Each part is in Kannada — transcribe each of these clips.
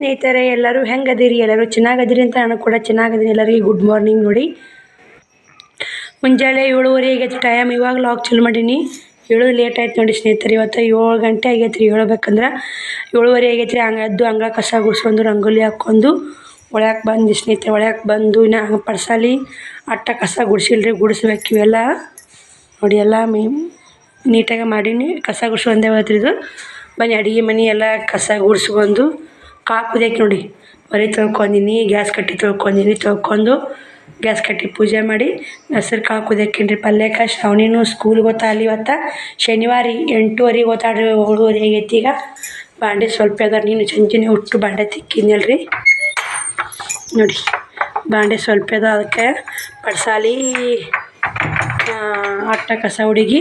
ಸ್ನೇಹಿತರೆ, ಎಲ್ಲರೂ ಹೆಂಗದಿರಿ? ಎಲ್ಲರೂ ಚೆನ್ನಾಗದಿರಿ ಅಂತ ನಾನು ಕೂಡ ಚೆನ್ನಾಗದೀನಿ. ಎಲ್ಲರಿಗೆ ಗುಡ್ ಮಾರ್ನಿಂಗ್ ನೋಡಿ. ಮುಂಜಾನೆ ಏಳುವರೆ ಆಗೈತೆ ಟೈಮ್ ಇವಾಗ ಲಾಗ್ ಚಾಲು ಮಾಡೀನಿ. ಏಳು ಲೇಟ್ ಆಯ್ತು ನೋಡಿ ಸ್ನೇಹಿತರೆ, ಇವತ್ತು ಏಳು ಗಂಟೆ ಆಗೈತೆ ರೀ ಹೇಳ್ಬೇಕಂದ್ರೆ. ಏಳುವರೆ ಆಗೈತೆ ರೀ ಹಂಗೆ ಎದ್ದು ಅಂಗಳ ಕಸ ಗುಡ್ಸ್ಕೊಂಡು, ರಂಗೋಲಿ ಹಾಕ್ಕೊಂಡು ಒಳಗೆ ಬಂದು ಸ್ನೇಹಿತರೆ. ಒಳಗೆ ಬಂದು ಇನ್ನು ಪಡ್ಸಾಲಿ. ಅಟ್ಟ ಕಸ ಗುಡಿಸಿಲ್ರಿ, ಗುಡಿಸ್ಬೇಕು ಇವೆಲ್ಲ. ನೋಡಿ ಎಲ್ಲ ಮೀ, ನೀಟಾಗಿ ಮಾಡೀನಿ. ಕಸ ಗುಡಿಸ್ಕೊಂಡೇ ಹೋಯ್ತು ಇದು ಬನ್ನಿ ಅಡುಗೆ ಮನೆ ಎಲ್ಲ ಕಸ ಗುಡ್ಸ್ಕೊಂಡು. ಕುದಿಯಕ್ಕೆ ನೋಡಿ. ಮರಿ ತೊಳ್ಕೊಂದಿನಿ ಗ್ಯಾಸ್ ಕಟ್ಟಿ ತೊಳ್ಕೊಂದಿನಿ ತೊಳ್ಕೊಂಡು ಗ್ಯಾಸ್ ಕಟ್ಟಿ ಪೂಜೆ ಮಾಡಿ ಹೆಸ್ರು ಕಾಳು ಕುದಿಯಕ್ಕೇನ್ರಿ ಪಲ್ಯಕ್ಕೆ ಶ್ರಾವಣಿನೂ ಸ್ಕೂಲ್ಗೆ ಗೊತ್ತಾಗಲಿ ಇವತ್ತು? ಶನಿವಾರ ಎಂಟೂವರೆಗೆ ಹೋಗ್ತಾಳೆ ರೀ ಏಳುವರೆ ಆಗೈತಿ ಈಗ? ಬಾಂಡೆ ಸ್ವಲ್ಪ ಅದ ನೀನು ಚಂಚಿನಿ ಉಟ್ಟು ಬಾಂಡೆ ತಿಕ್ಕಿದ್ನಲ್ರಿ? ನೋಡಿ, ಬಾಂಡೆ ಸ್ವಲ್ಪ ಅದ ಅದಕ್ಕೆ ಪಡ್ಸಾಲಿ ಅಟ್ಟ ಕಸ ಹುಡುಗಿ.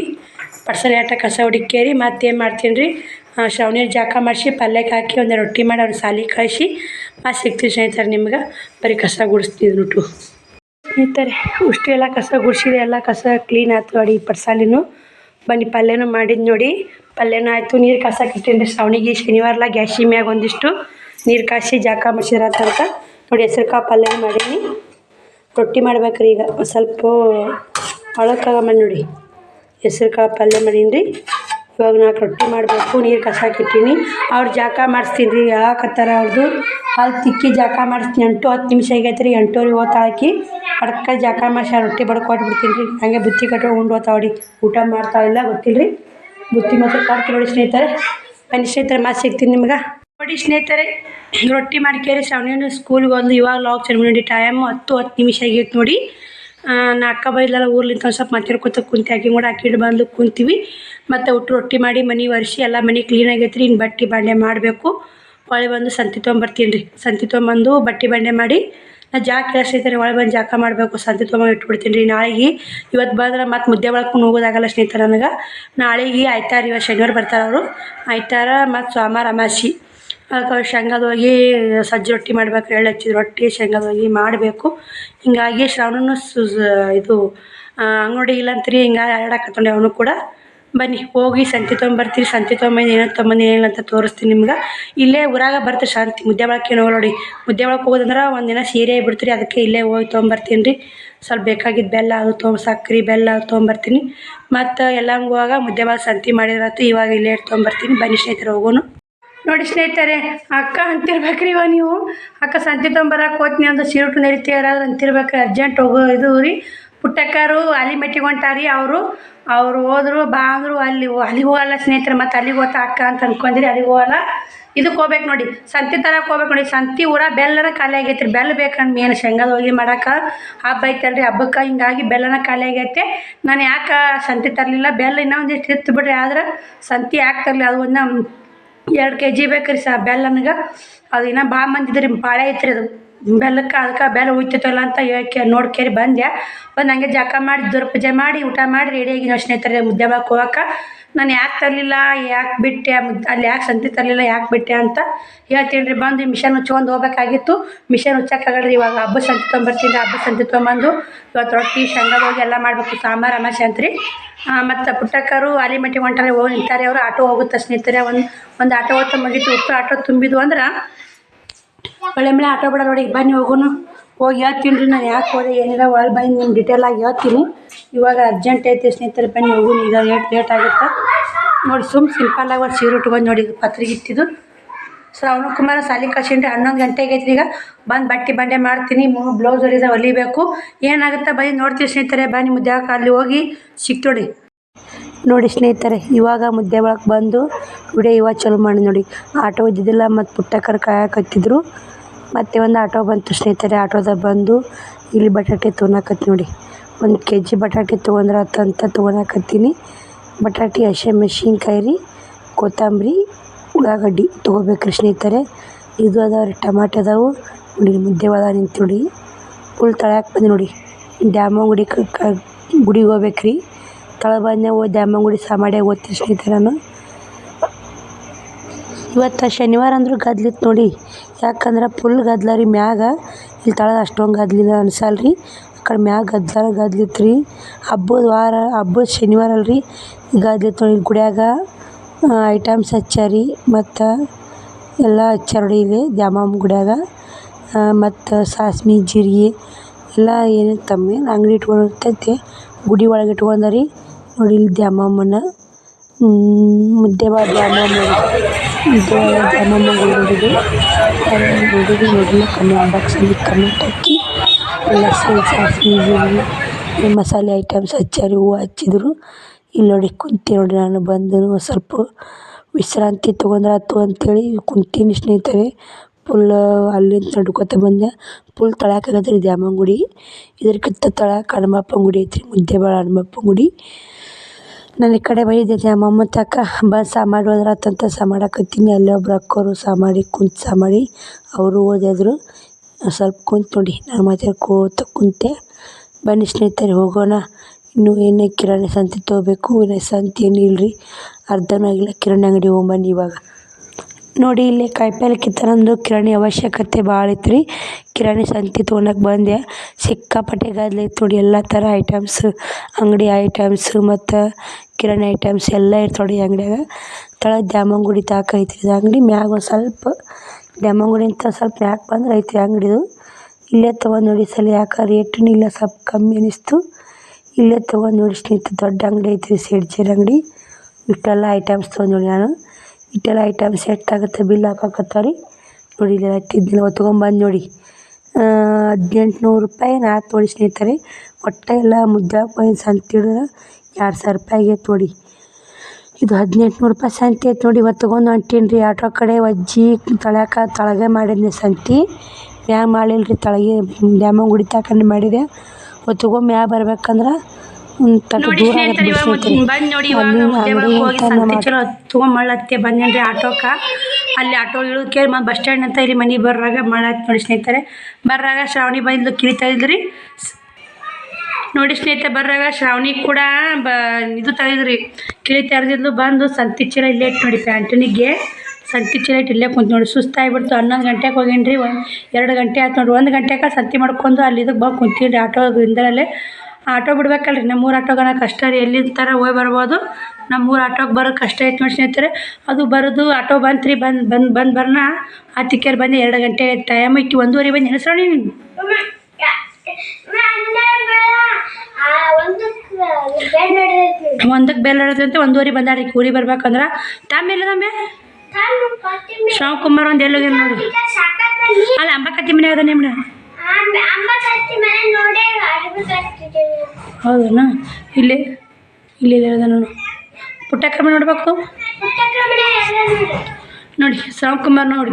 ಪಡ್ಸಾಲಿ ಅಟ್ಟ ಕಸ ಹುಡುಕೇರಿ ಮತ್ತೇನು ಮಾಡ್ತೀನಿ ರೀ ಶ್ರಾವಣಿ ಜಾಕ ಮಾಡಿಸಿ ಪಲ್ಯಕ್ಕೆ ಹಾಕಿ ಒಂದು ರೊಟ್ಟಿ ಮಾಡಿ ಸಾಲಿ ಸಾಲಿಗೆ ಕಳಿಸಿ. ಮತ್ತೆ ಸಿಗ್ತೀವಿ ಸ್ನೇಹಿತರೆ ನಿಮ್ಗೆ. ಬರೀ ಕಸ ಗುಡಿಸ್ತೀವಿ ಟು ಸ್ನೇಹಿತರೆ, ಉಷ್ಟು ಎಲ್ಲ ಕಸ ಗುಡಿಸಿದೆ, ಎಲ್ಲ ಕಸ ಕ್ಲೀನ್ ಆಯ್ತು ನೋಡಿ ಪಡ್ಸಾಲಿನೂ ಬನ್ನಿ, ಪಲ್ಯನೂ ಮಾಡಿದ್ದು ನೋಡಿ. ಪಲ್ಯನೂ ಆಯಿತು, ನೀರು ಇಟ್ಟೇನಿ ರೀ ಶ್ರಾವಣಿಗೆ ಶನಿವಾರಲ ಗ್ಯಾಸಿ ಮ್ಯಾಗ ಒಂದಿಷ್ಟು ನೀರು ಕಾಸಿ ಜಾಕ ಮಾಡಿಸಿರತ್ತಂತ ನೋಡಿ, ಹೆಸ್ರು ಕಾಳು ಪಲ್ಯ ಮಾಡೀನಿ. ರೊಟ್ಟಿ ಮಾಡ್ಬೇಕ್ರಿ ಈಗ. ಸ್ವಲ್ಪ ಮಾಡಿ ನೋಡಿ. ಹೆಸ್ರು ಕಾಳು ಪಲ್ಯ ಮಾಡೀನಿ ರೀ ಇವಾಗ ನಾಲ್ಕು ರೊಟ್ಟಿ ಮಾಡಬೇಕು, ನೀರು ಕಸಕ್ಕೆ ಇಟ್ಟೀನಿ ಅವ್ರು ಜಾಕ ಮಾಡಿಸ್ತೀನಿ ರೀ, ಯಾಕತ್ತಾರ ಅವ್ರದ್ದು ಅಲ್ಲಿ ತಿಕ್ಕಿ ಜಾಕ ಮಾಡಿಸ್ತೀನಿ, ಎಂಟು ಹತ್ತು ನಿಮಿಷ ಆಗೈತೆ ರೀ ಎಂಟೂರಿ ಓತಾ ಹಾಕಿ ಅಡ್ಕ ಜಾಕ ಮಾಡಿಸಿ ರೊಟ್ಟಿ ಬಡ್ಕೊಟ್ಬಿಡ್ತೀನಿ ರೀ. ಹಾಗೆ ಬುತ್ತಿ ಕಟ್ಟೋ ಉಂಡು ಹೋತಾವ ಊಟ ಮಾಡ್ತಾಳಿಲ್ಲ ಗೊತ್ತಿಲ್ಲ ರೀ ಬುತ್ತಿ ಮತ್ತು ಕಾಡ್ತಿ ನೋಡಿ ಸ್ನೇಹಿತರೆ. ಬನ್ನಿ ಸ್ನೇಹಿತರೆ ಮತ್ತೆ ಸಿಗ್ತೀನಿ ನಿಮ್ಗೆ. ನೋಡಿ ಸ್ನೇಹಿತರೆ, ರೊಟ್ಟಿ ಮಾಡ್ಕೇರಿ ಶ್ರಾವಣಿನ ಸ್ಕೂಲ್ಗೆ ಒಂದು ಇವಾಗ ಲಾಗ್ ಚೆನ್ನಾಗಿ ನೋಡಿ ಟೈಮ್ ಹತ್ತು ಹತ್ತು ನಿಮಿಷ ಆಗೈತೆ ನೋಡಿ. ನಾ ಅಕ್ಕ ಬೈಲೆಲ್ಲ ಊರ್ಲಿಂದ ಒಂದು ಸ್ವಲ್ಪ ಮಾತಾಡ್ಕೊತ ಕುಂತಿ ಆಕಿ ಕೂಡ ಆಕಿಡ್ ಬಂದು ಕುಂತೀವಿ. ಮತ್ತು ಒಟ್ಟು ರೊಟ್ಟಿ ಮಾಡಿ ಮನೆ ಒರೆಸಿ ಎಲ್ಲ ಮನೆ ಕ್ಲೀನ್ ಆಗೈತೆ ರೀ ಇನ್ನು ಬಟ್ಟೆ ಬಾಂಡೆ ಮಾಡಬೇಕು. ಒಳೆ ಬಂದು ಸಂತಿ ತೊಗೊಂಬರ್ತೀನಿ ರೀ ಸಂತಿ ತೊಗೊಂಬಂದು ಬಟ್ಟೆ ಬಾಂಡೆ ಮಾಡಿ, ನಾ ಜಾ ಕೆಲಸ ಒಳಗೆ ಬಂದು ಜಾಕ ಮಾಡಬೇಕು, ಸಂತಿ ತೊಗೊಂಬಂದು ಇಟ್ಬಿಡ್ತೀನಿ ರೀ. ನಾಳೆಗೆ ಇವತ್ತು ಬಂದ್ರೆ ಮತ್ತೆ ಮುದ್ದೆ ಬಳಕೊಂಡು ಹೋಗೋದಾಗಲ್ಲ ಸ್ನೇಹಿತರ ನನಗೆ. ನಾಳೆಗೆ ಆಯ್ತಾರ ಇವತ್ತು ಶನಿವಾರ ಬರ್ತಾರೆ ಅವರು. ಆಯ್ತಾರ ಮತ್ತು ಸೋಮವಾರ ಅಮಾಸಿ ಅದಕ್ಕೆ ಶೇಂಗಾದ ಹೋಗಿ ಸಜ್ಜೆ ರೊಟ್ಟಿ ಮಾಡ್ಬೇಕು, ಎಳ್ಳು ಹಚ್ಚಿದ ರೊಟ್ಟಿ, ಶೇಂಗಾದ ಹೋಗಿ ಮಾಡಬೇಕು. ಹಿಂಗಾಗಿ ಶ್ರಾವಣನು ಸುಸ್ ಇದು ಅಂಗಡಿ ಇಲ್ಲ ಅಂತ್ರಿ ಹಿಂಗಾಗಿ ಹರಡಾಕತ್ತಾನೆ ಅವನು ಕೂಡ. ಬನ್ನಿ, ಹೋಗಿ ಸಂತಿ ತೊಗೊಂಬರ್ತೀರಿ, ಸಂತೆ ತೊಗೊಂಬಂದು ಏನೋ ತೊಗೊಂಬಂದು ಏನಿಲ್ಲ ಅಂತ ತೋರಿಸ್ತೀನಿ ನಿಮ್ಗೆ. ಇಲ್ಲೇ ಊರಾಗ ಬರ್ತೀರಿ ಶಾಂತಿ ಮುದ್ದೆ ಬಳಕೆ ನೋಡಿ. ಮುದ್ದೆ ಬಳಕೆ ಹೋಗೋದಂದ್ರೆ ಒಂದಿನ ಸೀರೆ ಬಿಡ್ತೀರಿ, ಅದಕ್ಕೆ ಇಲ್ಲೇ ಹೋಗಿ ತೊಗೊಂಬರ್ತೀನಿ ರೀ ಸ್ವಲ್ಪ ಬೇಕಾಗಿದ್ದು ಬೆಲ್ಲ ಅದು ತೊಗೊಂಬ ಸಕ್ರೆ ಬೆಲ್ಲ ತೊಗೊಂಬರ್ತೀನಿ. ಮತ್ತು ಎಲ್ಲ ಹೋಗುವಾಗ ಮುದ್ದೆ ಬಳಕೆ ಸಂತಿ ಮಾಡಿದ್ರಾತು ಇವಾಗ ಇಲ್ಲೇ ತೊಗೊಂಬರ್ತೀನಿ. ಬನ್ನಿ ಸ್ನೇಹಿತರೆ, ಹೋಗೋನು. ನೋಡಿ ಸ್ನೇಹಿತರೆ, ಅಕ್ಕ ಅಂತಿರ್ಬೇಕ್ರಿ ಇವ ನೀವು? ಅಕ್ಕ ಸಂತೆ ತೊಗೊಂಬರಕ್ಕೆ ಹೋತ್ನಿ ಅಂದ್ರೆ ಸೀರುಟು ನಡೀತೀರ ಅಂತಿರ್ಬೇಕು ಅರ್ಜೆಂಟ್ ಹೋಗೋ ಇದು ರೀ. ಪುಟ್ಟಕ್ಕರು ಅಲ್ಲಿ ಮೆಟ್ಟಿಗೊಂಟಾರಿ ಅವರು. ಅವರು ಹೋದ್ರು, ಬಾ ಅಂದರು, ಅಲ್ಲಿ ಅಲ್ಲಿಗೆ ಹೋಗಲ್ಲ ಸ್ನೇಹಿತರೆ, ಮತ್ತು ಅಲ್ಲಿಗೆ ಹೋಗ್ತಾ ಅಕ್ಕ ಅಂತ ಅಂದ್ಕೊಂಡಿರಿ ಅಲ್ಲಿಗೆ ಹೋಗಲ್ಲ. ಇದಕ್ಕೆ ಹೋಗ್ಬೇಕು ನೋಡಿ, ಸಂತೆ ತರಕ್ಕೆ ಹೋಗ್ಬೇಕು ನೋಡಿ, ಸಂತಿ ಊರ ಬೆಲ್ಲನ ಖಾಲಿ ಆಗೈತೆ ಬೆಲ್ಲ ಬೇಕಂದ್ ಮೇನ್ ಶೇಂಗಾದ ಹೋಗಿ ಮಾಡಕ್ಕೆ ಹಬ್ಬ ಐತಲ್ರಿ, ಹಬ್ಬಕ್ಕೆ ಹಿಂಗಾಗಿ ಬೆಲ್ಲನ ಖಾಲಿ ಆಗೈತೆ. ನಾನು ಯಾಕೆ ಸಂತೆ ತರಲಿಲ್ಲ, ಬೆಲ್ಲ ಇನ್ನೂ ಒಂದಿಷ್ಟು ಇತ್ತು ಬಿಡ್ರಿ, ಆದ್ರೆ ಸಂತಿ ಯಾಕೆ ತರಲಿ, ಅದು ಒಂದು ಎರಡು ಕೆ ಜಿ ಬೇಕು ರೀ ಸಾ ಬೆಲ್ಲ ನನಗೆ ಅದು ಇನ್ನೂ ಭಾಳ ಮಂದಿದ್ರಿ ಪಾಳೆ ಐತ್ರಿ ಅದು. ಬೆಲ್ಲಕ್ಕೆ ಅದಕ್ಕೆ ಬೆಲ್ಲ ಉಯ್ತೈತಲ್ಲ ಅಂತ ಹೇಳ್ಕೆ ನೋಡ್ಕೇರಿ ಬಂದೆ. ಬಂದು ಹಂಗೆ ಜಳಕ ಮಾಡಿ ದುರ್ಪೂಜೆ ಪೂಜೆ ಮಾಡಿ ಊಟ ಮಾಡಿ ರೆಡಿಯಾಗಿ ನಾವು ಸ್ನೇಹಿತರೆ ಮುದ್ದೆ ಬಾಕ್ ಹೋಗಕ್ಕೆ. ನಾನು ಯಾಕೆ ತರಲಿಲ್ಲ, ಯಾಕೆ ಬಿಟ್ಟೆ ಅಲ್ಲಿ ಯಾಕೆ ಸಂತಿ ತರಲಿಲ್ಲ, ಯಾಕೆ ಬಿಟ್ಟೆ ಅಂತ ಹೇಳ್ತೀನಿ ರೀ. ಬಂದು ಮಿಷನ್ ಹಚ್ಕೊಂಡು ಹೋಗ್ಬೇಕಾಗಿತ್ತು. ಮಿಷನ್ ಹುಚ್ಚಕ್ಕಾಗಲ್ರಿ ಇವಾಗ ಹಬ್ಬ ಸಂತಿ ತೊಗೊಂಬರ್ತೀನಿ ಹಬ್ಬ ಸಂತಿ ತೊಗೊಂಬಂದು ಇವತ್ತು ರೊಟ್ಟಿ, ಶಂಗದ ಹೋಗಿ ಎಲ್ಲ ಮಾಡಬೇಕು. ಸಾಂಬಾರು, ಅಮಾಸೆ ಅಂತ್ರಿ ಮತ್ತು ಪುಟ್ಟಕ್ಕರು ಆಲಿಮಟ್ಟಿ ಹೊಂಟಾರೆ ಹೋಗಿ ನಿಂತಾರೆ ಅವರು. ಆಟೋ ಹೋಗುತ್ತೆ ಸ್ನೇಹಿತರೆ. ಒಂದು ಒಂದು ಆಟೋ ಹೋಗ್ತಾ ಮುಗೀತು. ಉಪ್ಪು ಆಟೋ ತುಂಬಿದ್ವು ಅಂದ್ರೆ ಒಳ್ಳೆ ಮೇಲೆ ಆಟೋ ಬಿಡ ನೋಡಿ, ಬನ್ನಿ ಹೋಗೋನು. ಹೋಗಿ ಹೇಳ್ತೀನಿ ರೀ, ನಾನು ಯಾಕೆ ಹೋದೆ ಏನಿಲ್ಲ ಒಳಗೆ ಬಂದು ನಿಮ್ಗೆ ಡಿಟೇಲಾಗಿ ಹೇಳ್ತೀನಿ. ಇವಾಗ ಅರ್ಜೆಂಟ್ ಐತೆ ಸ್ನೇಹಿತರೆ, ಬನ್ನಿ ಹೋಗೋನು, ಈಗ ಲೇಟ್ ಲೇಟ್ ಆಗುತ್ತೆ. ನೋಡಿ ಸುಮ್ಮ ಸಿಂಪಲ್ಲಾಗಿ ಒಂದು ಸೀರೆ ಉಟ್ಕೊಂಡು ನೋಡಿ ಇದು ಪತ್ರಿಕೆ ಇತ್ತಿದ್ದು ಶ್ರಾವಣ ಕುಮಾರ ಸಾಲಿ ಕಳ್ಸಿನ್ರಿ, ಹನ್ನೊಂದು ಗಂಟೆಗೆ ಐತ್ರಿ ಈಗ. ಬಂದು ಬಟ್ಟೆ ಬಂಡೆ ಮಾಡ್ತೀನಿ ಮೂರು ಬ್ಲೌಸ್ ಹೊಲಿದ ಹೊಲಿಬೇಕು. ಏನಾಗುತ್ತೆ, ಬನ್ನಿ ನೋಡ್ತೀವಿ ಸ್ನೇಹಿತರೆ, ಬನ್ನಿ ಮುದ್ದೆ ಅಲ್ಲಿ ಹೋಗಿ ಸಿಕ್ತೋಡಿ ನೋಡಿ ಸ್ನೇಹಿತರೆ, ಇವಾಗ ಮುದ್ದೆ ಒಳಗೆ ಬಂದು ವಿಡಿಯೋ ಇವಾಗ ಚಲೋ ಮಾಡಿ ನೋಡಿ. ಆಟೋ ಇದ್ದಿದ್ದಿಲ್ಲ ಮತ್ತು ಪುಟ್ಟಕ್ಕರು ಕಾಯಕತ್ತಿದ್ರು ಮತ್ತೆ ಒಂದು ಆಟೋ ಬಂತು ಸ್ನೇಹಿತರೆ ಆಟೋದಾಗ ಬಂದು ಇಲ್ಲಿ ಬಟಾಟೆ ತೊಗೊಳಕತ್ತಿ ನೋಡಿ. ಒಂದು ಕೆ ಜಿ ಬಟಾಟೆ ತೊಗೊಂಡ್ರೆ ಅಂತ ತೊಗೊಳಕತ್ತೀನಿ ಬಟಾಟೆ ಹಸಿಮೆಣ್ಸಿನ್ಕಾಯಿ ರೀ, ಕೊತ್ತಂಬರಿ, ಉಳ್ಳಾಗಡ್ಡಿ ತೊಗೋಬೇಕ್ರಿ ಸ್ನೇಹಿತರೆ. ಇದು ಅದಾವ ರೀ ಟಮಾಟೆ ಅದಾವು. ನೋಡಿ ಮುದ್ದೆ ಒಳಗೆ ನಿಂತು ನೋಡಿ. ಫುಲ್ ತಳ್ಯಾಕೆ ಬಂದು ನೋಡಿ. ಡ್ಯಾಮ ಗುಡಿ ಗುಡಿಗೆ ಹೋಗ್ಬೇಕು ರೀ ತಳ ಬಂದೆ ಹೋಗಿ ಗುಡಿ ಸಾಮಾಡ್ಯಾಗ ಓದ್ತೀನಿ ಸ್ನೇಹಿತರೆ ನಾನು. ಇವತ್ತು ಶನಿವಾರ ಅಂದರೂ ಗದ್ಲಿತ್ತು ನೋಡಿ. ಯಾಕಂದ್ರೆ ಫುಲ್ ಗದ್ದಲ ರೀ ಮ್ಯಾಗ. ಇಲ್ಲಿ ತಳದ ಅಷ್ಟೊಂದು ಗದ್ದಲಿಲ್ಲ ಅನ್ಸಲ್ಲ ರೀ ಆ ಕಡೆ ಮ್ಯಾಗ ಗದ್ದಲ ಗದ್ದಲಿತ್ತು ರೀ. ಹಬ್ಬದ ವಾರ, ಹಬ್ಬದ ಶನಿವಾರ ಅಲ್ರಿ. ರೀ ಗದ್ದಲಿತ್ತು ನೋಡಿ, ಗುಡಿಯಾಗ ಐಟಮ್ಸ್ ಹಚ್ಚಾರಿ. ಮತ್ತು ಎಲ್ಲ ಹಚ್ಚಾರ ನೋಡಿ ಇಲ್ಲಿ ದ್ಯಾಮವ್ವ ಗುಡಿಯಾಗ. ಮತ್ತು ಸಾಸ್ಮಿ, ಜೀರಿಗೆ, ಎಲ್ಲ ಏನೇನು ತಮ್ಮ ಅಂಗಡಿ ಇಟ್ಕೊಂಡಿರ್ತೈತಿ. ಗುಡಿ ಒಳಗೆ ಇಟ್ಕೊಂಡಾರಿ. ನೋಡಿ ಇಲ್ಲಿ ದ್ಯಾಮಮ್ಮನ ಮುದ್ದೇಬಿಹಾಳ ದ್ಯಾಮವ್ವ ಗುಡಿ ನೋಡಿದ್ದು ನೋಡಿದ್ದು ನೋಡಿಲ್ಲ ಕಮೆಂಟ್ ಬಾಕ್ಸಲ್ಲಿ ಕಮೆಂಟ್ ಹಾಕಿ ಎಲ್ಲ ಸೇಲ್ಸ್ ಈ ಮಸಾಲೆ ಐಟಮ್ಸ್ ಹಚ್ಚಾರಿ ಹೂವು ಹಚ್ಚಿದ್ರು. ಇಲ್ಲಿ ನೋಡಿ, ಕುಂತಿ ನೋಡಿ ನಾನು ಬಂದು ಸ್ವಲ್ಪ ವಿಶ್ರಾಂತಿ ತೊಗೊಂಡ್ರಾತು ಅಂತೇಳಿ ಕುಂತೀನಿ ಸ್ನೇಹಿತರೆ. ಫುಲ್ ಅಲ್ಲಿಂದ ನಡ್ಕೊತ ಬಂದೆ. ಫುಲ್ ತಳಕಾಗದ್ರಿ ರೀ ದ್ಯಾಮವ್ವ ಗುಡಿ ಇದಕ್ಕಿಂತ ತಳಕ್ಕೆ ಹನುಮಪ್ಪನ ಗುಡಿ ಐತ್ರಿ ಮುದ್ದೇಬಿಹಾಳ ಹನುಮಪ್ಪನ ಗುಡಿ. ನಾನು ಈ ಕಡೆ ಬೈದಿದ್ದೆ ನಮ್ಮಮ್ಮ ತಕ್ಕ ಬಾ ಸಹ ಮಾಡಿ ಹೋದ್ರತ್ತಂತ ಸಹ ಮಾಡಕತ್ತೀನಿ. ಅಲ್ಲೇ ಒಬ್ರು ಅಕ್ಕೋರು ಸಹ ಮಾಡಿ, ಕುಂತು ಸಹ ಮಾಡಿ, ಅವರು ಓದಿದ್ರು. ಸ್ವಲ್ಪ ಕುಂತು ನೋಡಿ, ನಾನು ಮಾತಾಡ್ಕೋತ ಕುಂತೆ ಬನ್ನಿ ಸ್ನೇಹಿತರೆ, ಹೋಗೋಣ. ಇನ್ನೂ ಏನೇ ಕಿರಾಣಿ ಸಂತೆ ತೊಗೋಬೇಕು ಸಂತೆ ಏನು ಇಲ್ಲ ರೀ ಅರ್ಧನೂ ಆಗಿಲ್ಲ, ಕಿರಾಣಿ ಅಂಗಡಿ ಹೋಗ್ಬನ್ನಿ ಇವಾಗ. ನೋಡಿ, ಇಲ್ಲಿ ಕಾಯಿಪಲ್ಲೆ ಕಿತ್ತನಂದು ಕಿರಾಣಿ ಅವಶ್ಯಕತೆ ಭಾಳ ಐತೆ ರೀ ಕಿರಾಣಿ ಸಂತೆ ತೊಗೊಳಕ್ಕೆ ಬಂದೆ. ಸಿಕ್ಕಾಪಟ್ಟೆ ಗದ್ದಲ ಇತ್ತು ನೋಡಿ, ಎಲ್ಲ ಥರ ಐಟಮ್ಸ್ ಅಂಗಡಿ ಐಟಮ್ಸ್ ಮತ್ತು ಕಿರಾಣಿ ಐಟಮ್ಸ್ ಎಲ್ಲ ಇರ್ತಾವೆ ಈ ಅಂಗಡಿಯಾಗ. ತಳಗ ದ್ಯಾಮಂಗುಡಿ ಗುಡಿ ತಾಕ ಐತ್ರಿ ಇದು ಅಂಗಡಿ. ಮ್ಯಾಗ ಒಂದು ಸ್ವಲ್ಪ ದ್ಯಾಮವ್ವ ಗುಡಿಂತ ಸ್ವಲ್ಪ ಮ್ಯಾಗ ಬಂದ್ರೆ ಐತ್ರಿ ಅಂಗಡಿದು. ಇಲ್ಲೇ ತೊಗೊಂಡು ನೋಡಿ ಸಲ ಯಾಕೆ ರೇಟೂ ಇಲ್ಲ, ಸ್ವಲ್ಪ ಕಮ್ಮಿ ಅನಿಸ್ತು. ಇಲ್ಲೇ ತೊಗೊಂಡು ನೋಡಿ ಸ್ನೇಹಿತರೆ ದೊಡ್ಡ ಅಂಗಡಿ ಐತ್ರಿ ಸೇಡ್ಚೇರಿ ಅಂಗಡಿ. ಇಷ್ಟೆಲ್ಲ ಐಟಮ್ಸ್ ತೊಗೊಂಡು ನೋಡಿ ನಾನು. ಇಷ್ಟೆಲ್ಲ ಸೆಟ್ ಆಗುತ್ತೆ ಬಿಲ್ ಹಾಕಕತ್ತರಿ. ರೀ ನೋಡಿ ಇಲ್ಲಿ ಹತ್ತಿದ್ದಿಲ್ಲ ತೊಗೊಂಬಂದು ನೋಡಿ. ಹದಿನೆಂಟು ನೂರು ರೂಪಾಯಿ ನಾಲ್ಕು ನೋಡಿ ಸ್ನೇಹಿತರೆ. ಒಟ್ಟು ಎಲ್ಲ ಮುದ್ದೆ ಸಂತೆ ಹಿಡಿದ್ರೆ ಎರಡು ಸಾವಿರ ರೂಪಾಯಿ ಆಗೈತೆ ನೋಡಿ. ಇದು ಹದಿನೆಂಟು ನೂರು ರೂಪಾಯಿ ಸಂತಿ ಐತೆ ನೋಡಿ. ಇವತ್ತು ತೊಗೊಂಡು ರೀ ಆಟೋ ಕಡೆ ಒಜ್ಜಿ ತಳಕ ತಳಗೆ ಮಾಡಿದ್ನಿ ಸಂತಿ. ಮ್ಯಾಗ ಮಾಡಲಿಲ್ಲ ರೀ ತಳಗೆ. ದ್ಯಾಮವ್ವ ಗುಡಿ ತಕಂಡು ಮಾಡಿದೆ. ಇವತ್ತು ಮ್ಯಾ ಬರ್ಬೇಕಂದ್ರೆ ನೋಡಿ ಸ್ನೇಹಿತರೆ ಇವಾಗ ಬಿಡಿ ನೋಡಿ ಇವಾಗ ಮುದ್ದೆ ಒಳಗೆ ಹೋಗಿ ಸಂತಿ ಚಲೋ ತೊಗೊಂಬಳ್ಳತ್ತೆ ಬಂದೇನ್ರಿ ಆಟೋಕ. ಅಲ್ಲಿ ಆಟೋ ಕೇಳಿ ಮತ್ತು ಬಸ್ ಸ್ಟ್ಯಾಂಡ್ ಅಂತ ಇಲ್ಲಿ ಮನೆಗೆ ಬರ್ರಾಗ ಮಾಡತ್ತೆ ನೋಡಿ ಸ್ನೇಹಿತರೆ. ಬರ್ರಾಗ ಶ್ರಾವಣಿ ಬಂದು ಕಿರಿತಾ ಇದ್ರಿ ನೋಡಿ ಸ್ನೇಹಿತರೆ ಬರ್ರಾಗ ಶ್ರಾವಣಿ ಕೂಡ ಬ ಇದು ತೆಗೆದ್ರಿ ಕಿಳಿ ತೆರೆದಿದ್ಲು ಬಂದು ಸಂತಿ ಚೀಲ ಇಲ್ಲೇ ಇಟ್ಟು ನೋಡಿ ಪ್ಯಾಂಟನಿಗೆ. ಸಂತಿ ಚೀಲ ಇಟ್ಟು ಇಲ್ಲೇ ಕುಂತು ನೋಡಿ ಸುಸ್ತಾಗಿಬಿಡ್ತು ಹನ್ನೊಂದು ಗಂಟೆಗೆ ಹೋಗಿನ್ರಿ ರೀ ಒಂದು ಎರಡು ಗಂಟೆ ಆಯ್ತು ನೋಡಿ ಒಂದು ಗಂಟೆಗೆ ಸಂತಿ ಮಾಡ್ಕೊಂಡು ಅಲ್ಲಿ ಇದಕ್ಕೆ ಬಂದು ಕುಂತೀನಿ ರೀ ಆಟೋ ಬಿಡ್ಬೇಕಲ್ರಿ ನಮ್ಮೂರು ಆಟೋಗನ ಕಷ್ಟ ರೀ. ಎಲ್ಲಿಂದ ಥರ ಹೋಗಿ ಬರ್ಬೋದು. ನಮ್ಮೂರು ಆಟೋಗೆ ಬರೋದು ಕಷ್ಟ ಐತೆ ನೋಡಿ ಸ್ನೇಹಿತರೆ. ಅದು ಬರೋದು ಆಟೋ ಬಂತು ರೀ ಬಂದು ಬಂದು ಬಂದು ಬರ್ನ. ತಿಕ್ಕೇರ್ ಬಂದು ಎರಡು ಗಂಟೆ ಟೈಮ್ ಇಕ್ಕಿ ಒಂದೂವರೆ ಬಂದು ನೆನೆಸೋಣ ನೀನು. ಒಂದಕ್ಕೆ ಬೆಲ್ ಹಿಡಿದಂತೆ ಒಂದೂವರೆ ಬಂದಾಡಿ ಊರಿಗೆ ಬರ್ಬೇಕಂದ್ರೆ. ತಾಮೇಲೆ ತಮ್ಮೆ? ಶಿವಕುಮಾರ್ ಒಂದು ಎಲ್ಲೋಗಿ ನೋಡಿ ಅಲ್ಲ ಅಂಬಕತ್ತಿ ಮನೆ ಅದ ನಿಮ್ಮನೆ ಹೌದಾ ಇಲ್ಲಿ ಇಲ್ಲಿ ನಾನು ಪುಟ್ಟಕ್ರಮ ನೋಡ್ಬೇಕು? ನೋಡಿ.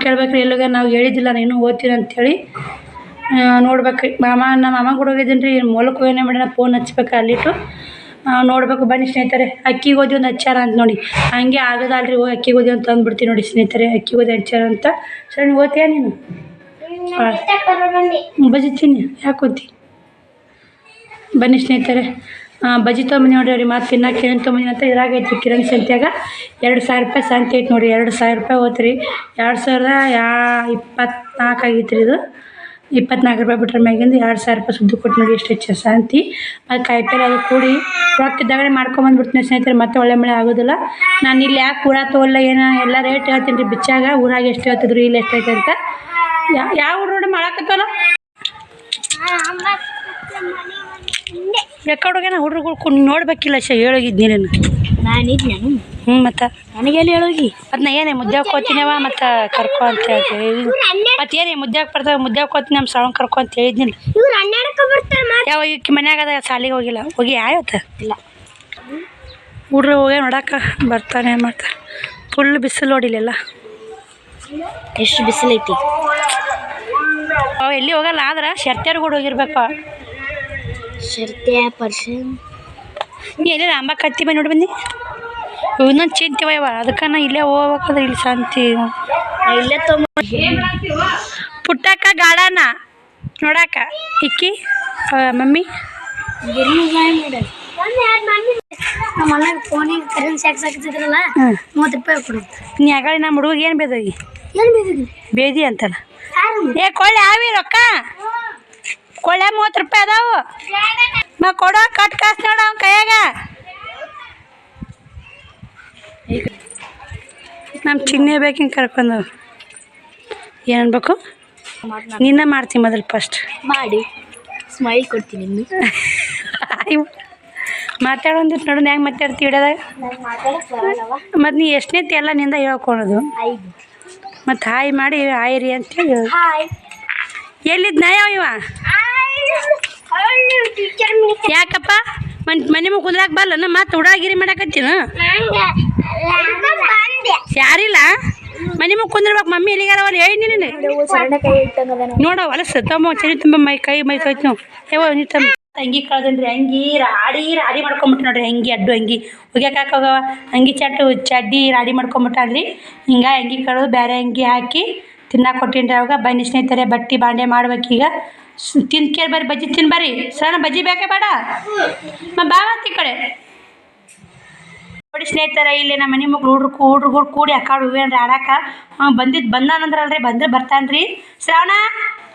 ಕೇಳ್ಬೇಕು ರೀ ಎಲ್ಲೋಗ? ನಾವು ಹೇಳಿದ್ದಿಲ್ಲ ನೀನು ಓದ್ತೀನಿ ಅಂಥೇಳಿ ನೋಡ್ಬೇಕು ಮಾಮ ನಮ್ಮ ಮಾಮ ಕೂಡ ಹೋಗಿದ್ದೀನಿ ರೀ. ಮೂಲಕ ಏನೇ ಮಾಡೋಣ? ಫೋನ್ ಹಚ್ಬೇಕು ಅಲ್ಲಿಟ್ಟು. ನೋಡ್ಬೇಕು ಬನ್ನಿ ಸ್ನೇಹಿತರೆ. ಅಕ್ಕಿ ಗೋಧಿ ಒಂದು ಹಚ್ಚಾರ ಅಂತ ನೋಡಿ. ಹಂಗೆ ಆಗೋದಲ್ರಿ ಹೋಗಿ ಅಕ್ಕಿ ಗೋಧಿ ಅಂತ ಅಂದ್ಬಿಡ್ತೀನಿ ನೋಡಿ ಸ್ನೇಹಿತರೆ. ಅಕ್ಕಿ ಗೋಧಿ ಹಚ್ಚಾರ ಅಂತ. ಸರಿ ಓದ್ತೀಯಾ ನೀನು? ಬಜ್ಜಿ ತಿನ್ನಿ ಯಾಕೆ ಓದ್ತಿ ಬನ್ನಿ ಸ್ನೇಹಿತರೆ. ಬಜ್ಜಿ ತೊಗೊಂಬಂದು ನೋಡ್ರಿ ಅವ್ರಿಗೆ ಮಾತು ತಿನ್ನಕ್ಕೆ ಏನು ತೊಗೊಂಬಂದಿ ಅಂತ ಇದಾಗೈತಿ ಕಿರಣ್ ಸಂತ್ಯಾಗ. ಎರಡು ಸಾವಿರ ರೂಪಾಯಿ ಸಂತೆ ಐತೆ ನೋಡಿ, ಎರಡು ಸಾವಿರ ರೂಪಾಯಿ ಹೋತ್ರಿ. ಎರಡು ಸಾವಿರದ ಯಾ, ಇಪ್ಪತ್ನಾಲ್ಕು ಆಗೈತೆ ರೀ ಇದು. ಇಪ್ಪತ್ನಾಲ್ಕು ರೂಪಾಯಿ ಬಿಟ್ರೆ ಮ್ಯಾಗಿಂದ ಎರಡು ಸಾವಿರ ರೂಪಾಯಿ ಸುದ್ದು ಕೊಟ್ಟು ನೋಡಿ ಎಷ್ಟು ಹೆಚ್ಚು ಶಾಂತಿ ಅದು ಕಾಯಿಪಲ್ಲೆ ಅದು ಕೂಡಿ ರೊಕ್ಕ ಮಾಡ್ಕೊಂಬಂದ್ಬಿಡ್ತೀನಿ ಸ್ನೇಹಿತರೆ, ಮತ್ತೆ ಒಳ್ಳೆ ಮಳೆ ಆಗೋದಿಲ್ಲ. ನಾನು ಇಲ್ಲಿ ಯಾಕೆ ಕೂಡ ತೊಗೊಲ್ಲ ಏನೋ? ಎಲ್ಲ ರೇಟ್ ಹೇಳ್ತೀನಿ ರೀ, ಬಿಚ್ಚಾಗ ಊರಾಗ ಎಷ್ಟು ಹೇಳ್ತಿದ್ರು, ಇಲ್ಲಿ ಎಷ್ಟು ಐತೆ ಅಂತ. ಯಾವ ಹುಡುಗ ಮಾಡಾಕತ್ತಲ್ಲ ರೆಕಾರ್ಡ್ ಹೋಗ್ಯಾನ ಹುಡುಗರು ಕುಂಡು ನೋಡ್ಬೇಕಿಲ್ಲ ಶ ಹೇಳೋಗಿದ್ದು ನೀನು ನಾನಿದ್ ನಾನು ಹ್ಞೂ ಮತ್ತು? ನನಗೆಲ್ಲಿ ಹೇಳೋಗಿ? ಅದನ್ನ ಏನೇ ಮುದ್ದೆ ಹಾಕೋತೀನವ ಮತ್ತು ಕರ್ಕೊ ಅಂತ ಹೇಳ್ತೀವಿ ಮತ್ತು ಏನೇ ಮುದ್ದೆ ಹಾಕಿ ಬರ್ತಾವೆ? ಮುದ್ದೆ ಹಾಕೋತೀನಿ ನಮ್ಮ ಸಾವಂಗ್ ಕರ್ಕೊ ಅಂತ ಹೇಳಿದ್ನಿಲ್ಲ. ಇವ್ರು ಹನ್ನೆರಡಕ್ಕೆ ಬರ್ತಾರೆ ಮಾತ್ರ ಯಾವ ಈ ಮನ್ಯಾಗ ಅದ ಸಾಲಿಗೆ ಹೋಗಿಲ್ಲ. ಹೋಗಿ ಆಯ್ತ? ಇಲ್ಲ. ಹುಡ್ರು ಹೋಗಿ ನೋಡಕ್ಕೆ ಬರ್ತಾನೆ ಮಾಡ್ತಾರೆ ಫುಲ್ ಬಿಸಿಲು ನೋಡಿಲ್ಲ ಎಷ್ಟು ಬಿಸಿಲೈತಿ ಅವ ಎಲ್ಲಿ ಹೋಗಲ್ಲ ಆದ್ರೆ ಶರ್ತ್ಯಾರು ಕೂಡ ಹೋಗಿರ್ಬೇಕು. ಶರ್ತ್ಯ ಪರ್ಸನ್ ಎಲ್ಲಿ ಅಂಬಕತ್ತಿ ಬಂದು ನೋಡಿ ಬನ್ನಿ. ಇನ್ನೊಂದು ಚಿಂತೆ ಅದಕ್ಕೆ ನಾ ಇಲ್ಲೇ ಹೋಗ್ಬೇಕಾದ್ರೆ ಇಲ್ಲಿ ಶಾಂತಿ ಇಲ್ಲೇ ಪುಟ್ಟಕ್ಕ ಗಾರ್ಡನ ನೋಡಾಕ? ಇಕ್ಕಿ? ಮಮ್ಮಿ? ನಮ್ಮ ಫೋನಿಗೆ ಕರೆನ್ಸಿ ಹಾಕ್ಸ್ ಹಾಕ್ತಿದ್ರಲ್ಲ ಹ್ಞೂ ಮೂವತ್ತು ರೂಪಾಯಿ ಕೊಡು ನೀ ಆಗಳ ನಮ್ಮ ಹುಡುಗ ಏನು ಬೇಕಿದ್ರಿ ಬೇದಿ ಅಂತಲ್ಲ. ಏ ಕೊಳ್ಳೆ ಆವಿ ರೊಕ್ಕ. ಕೊಳ್ಳೆ ಮೂವತ್ತು ರೂಪಾಯಿ ಅದಾವು. ನಾ ಕೊಡೋ ಕಟ್ ಕಾಸು ನೋಡ ಅವ್ನ ಕೈಯಾಗ. ನಮ್ಮ ಚಿನ್ನೆ ಬೇಕಿಂಗ್ ಕರ್ಕೊಂಡು ಏನು ಅನ್ಬೇಕು? ನಿನ್ನ ಮಾಡ್ತೀನಿ ಮೊದಲು ಫಸ್ಟ್ ಮಾಡಿ. ಸ್ಮೈಲ್ ಕೊಡ್ತೀನಿ ಮಾತಾಡೋಂದಿತ್ತು ನೋಡು ಹೆಂಗೆ ಮಾತಾಡ್ತೀವಿ ಹಿಡಿಯೋದಾಗ ಮತ್ತು ನೀ ಎಷ್ಟನೇ ಎಲ್ಲ ನಿಂದ ಹೇಳ್ಕೊಳೋದು ಮತ್ತು ಹಾಯ್ ಮಾಡಿ ಹಾಯ್ ರೀ ಅಂತೇಳಿ ಹೇಳೋದು. ಹಾಯ್. ಎಲ್ಲಿದ್ ನಾ ಯಾವ ಇವ? ಯಾಕಪ್ಪ? ಮನ್ ಮನೆ ಮುಗ್ ಕುದ್ರಾಕ್ ಬಲ್ಲನ ಮತ್ತೆ ಉಡಾಗಿರಿ ಮಾಡಕತ್ತೀನ? ಯಾರಿಲ್ಲ? ಮನೆ ಮುಗ್ ಕುಂದಿರ್ಬೇಕು ಮಮ್ಮಿ ಎಲ್ಲಿಗಾರ ಅವ್ರು ಹೇಳಿ ನೀನು ಸಣ್ಣ ಕೈ ಇಟ್ಟಂಗದ ನೋಡ ಹೊಲಸು ತಮ್ಮ ಚೆನ್ನಿ ತುಂಬ ಮೈ ಕೈ ಮೈ ನಾವು ಯಾವ ನೀ ತಮ್ಮ. ಅಂಗಿ ಕಳ್ದನ್ರಿ ಅಂಗಿ ರಾಡಿ ರಾಡಿ ಮಾಡ್ಕೊಂಬಿಟ್ಟು ನೋಡ್ರಿ ಅಂಗಿ, ಅಡ್ಡು ಅಂಗಿ. ಹೋಗ್ಯಾಕ ಹೋಗವ? ಅಂಗಿ ಚಟ್ಟು ಚಡ್ಡಿ ರಾಡಿ ಮಾಡ್ಕೊಂಬಿಟ್ಟಾನ್ರಿ ಹಿಂಗೆ ಅಂಗಿ ಕಳೆದು ಬೇರೆ ಅಂಗಿ ಹಾಕಿ ತಿನ್ನಕ್ಕೆ ಕೊಟ್ಟಿನ್ರಿ ಅವಾಗ. ಬನ್ನಿ ಸ್ನೇಹಿತರೆ, ಬಟ್ಟಿ ಬಾಂಡೆ ಮಾಡ್ಬೇಕೀಗ ತಿನ್ಕೇಳಿ ಬರ್ರಿ, ಬಜ್ಜಿ ತಿನ್ಬರ್ರಿ ಸಣ್ಣ ಬಜ್ಜಿ ಬೇಕೇ ಬೇಡ? ಬಾವತ್ತಿ ಕಡೆ. ನೋಡಿ ಸ್ನೇಹಿತರ, ಇಲ್ಲಿ ನಮ್ಮ ಮನೆ ಮಕ್ಳು ಹುಡ್ರು ಹುಡ್ರುಗಳು ಕೂಡಿ ಅಕ್ಕಾಡು ಹೂವೇನ್ರಿ ಆಡಾಕ. ಹಾಂ ಬಂದಿದ್ದು ಬಂದಾನಂದ್ರಲ್ರಿ, ಬಂದ್ರೆ ಬರ್ತಾನ್ರಿ. ಶ್ರಾವಣ,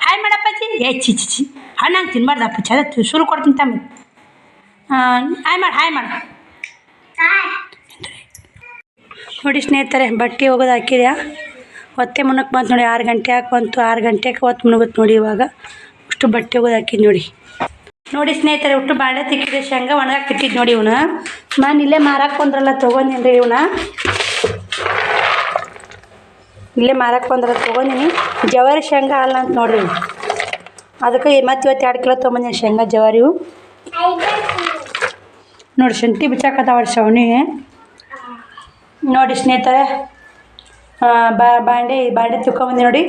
ಹಾಯ್ ಮಾಡಪ್ಪಾಜಿ. ಏ ಚಿ ಚಿ ಚಿ ಹಣ್ಣು ಹಂಗೆ ತಿನ್ಬಾರ್ದು ಅಪ್ಪ ಚಂದ ಸುರು ಕೊಡ್ತೀನಿ ತಮ್ಮ ಹಾಯ್ ಮಾಡಿ, ಹಾಯ್ ಮಾಡು. ನೋಡಿ ಸ್ನೇಹಿತರೆ, ಬಟ್ಟೆ ಹೋಗೋದು ಹಾಕಿದ್ಯಾ? ಹೊತ್ತೆ ಮುನಕ್ಕೆ ಬಂತು ನೋಡಿ, ಆರು ಗಂಟೆ ಹಾಕಿ ಬಂತು, ಆರು ಗಂಟೆಗೆ ಹೊತ್ತು ಮುನಗುತ್ತೆ ನೋಡಿ ಇವಾಗ. ಅಷ್ಟು ಬಟ್ಟೆ ಹೋಗೋದು ಹಾಕಿದ್ ನೋಡಿ. ನೋಡಿ ಸ್ನೇಹಿತರೆ, ಒಟ್ಟು ಬಾಳೆ ತಿಕ್ಕಿದೆ, ಶೇಂಗಾ ಒಣಗಾಕಿಟ್ಟಿದ್ದು ನೋಡಿ ಇವನ. ನಾನು ಇಲ್ಲೇ ಮಾರಕ್ಕೆ ಬಂದ್ರಲ್ಲ ತೊಗೊಂಡಿನಿ ಇವನ. ಇಲ್ಲೇ ಮಾರಕ್ಕೆ ಬಂದ್ರಲ್ಲ ತೊಗೊಂಡಿನಿ ಜವಾರಿ ಶೇಂಗಾ ಅಲ್ಲ ಅಂತ ನೋಡ್ರಿ. ಅದಕ್ಕೆ ಮತ್ತೆ ಇವತ್ತು ಎರಡು ಕಿಲೋ ತೊಗೊಂಬಂದಿನಿ ಶೇಂಗಾ ಜವಾರಿವು ನೋಡಿ ಶುಂಠಿ ಬಿಚ್ಚಾಕತ್ತಾವ ಶವಣಿ ನೋಡಿ ಸ್ನೇಹಿತರೆ ಬಾ, ಬಾಂಡೆ ಬಾಂಡೆ ತಿಳ್ಕೊಂಬಂದಿ ನೋಡಿ.